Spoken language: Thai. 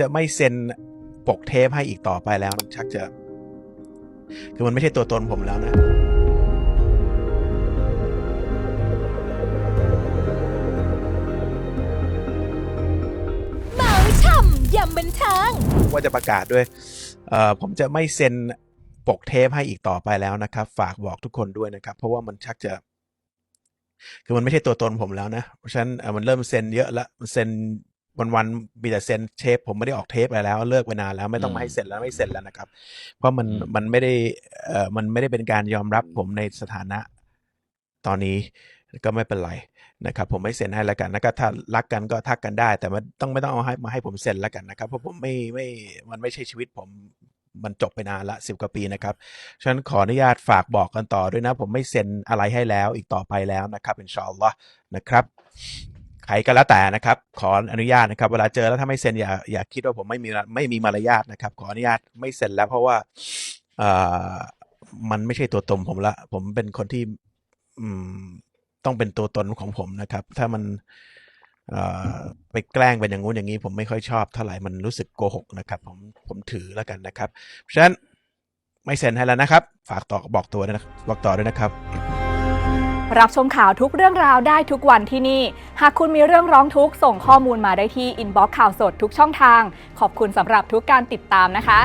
จะไม่เซ็นปกเทปให้อีกต่อไปแล้วมันชักจะ คือมันไม่ใช่ตัวตนผมแล้วนะเมาช่ำยำบันเทิงว่าจะประกาศด้วยเอ่อผมจะไม่เซ็นปกเทปให้อีกต่อไปแล้วนะครับ ฝากบอกทุกคนด้วยนะครับ เพราะว่ามันชักจะ คือมันไม่ใช่ตัวตนผมแล้วนะ เพราะฉะนั้นเอ่อมันเริ่มเซ็นเยอะละมันเซ็น วันวันๆมีแต่เซ็นเทปผมไม่ได้ออกเทปอะไรแล้วเลิกไปนานแล้วไม่ต้องมาให้เซ็นแล้วไม่เซ็นแล้วนะครับ เพราะมันอืมมันไม่ได้เอ่อมันไม่ได้เป็นการยอมรับผมในสถานะตอนนี้ก็ไม่เป็นไรนะครับผมไม่เซ็นให้แล้วกันนะครับถ้ารักกันก็ทักกันได้ แต่มันต้องไม่ต้องเอาให้มาให้ผมเซ็นแล้วกันนะครับเพราะผมไม่ไม่มันไม่ใช่ชีวิตผมมันจบไปนานละสิบกว่าปีนะครับฉะนั้นขออนุญาตฝากบอกกันต่อด้วยนะ ผมไม่เซ็นอะไรให้แล้วอีกต่อไปแล้วนะครับอินชาอัลลอฮ์นะครับ ใครก็แล้วแต่นะครับ ขออนุญาตนะครับ เวลาเจอแล้วถ้าไม่เซ็นอย่าอย่าคิดว่าผมไม่มีไม่มีมารยาทนะครับ ขออนุญาตไม่เซ็นแล้วเพราะว่าเอ่อมันไม่ใช่ตัวตนผมละ ผมเป็นคนที่อืมต้องเป็นตัวตนของผมนะครับ ถ้ามันเอ่อไปแกล้งเป็นอย่างงู้นอย่างนี้ ผมไม่ค่อยชอบเท่าไหร่มันรู้สึกโกหกนะครับ ผมผมถือแล้วกันนะครับเพราะฉะนั้นไม่เซ็นให้แล้วนะครับ ฝากต่อบอกตัวด้วยนะบอกต่อด้วยนะครับ รับชมข่าวทุกเรื่องราวได้ทุกวันที่นี่ หากคุณมีเรื่องร้องทุกข์ส่งข้อมูลมาได้ที่อินบ็อกซ์ข่าวสดทุกช่องทาง ขอบคุณสำหรับทุกการติดตามนะคะ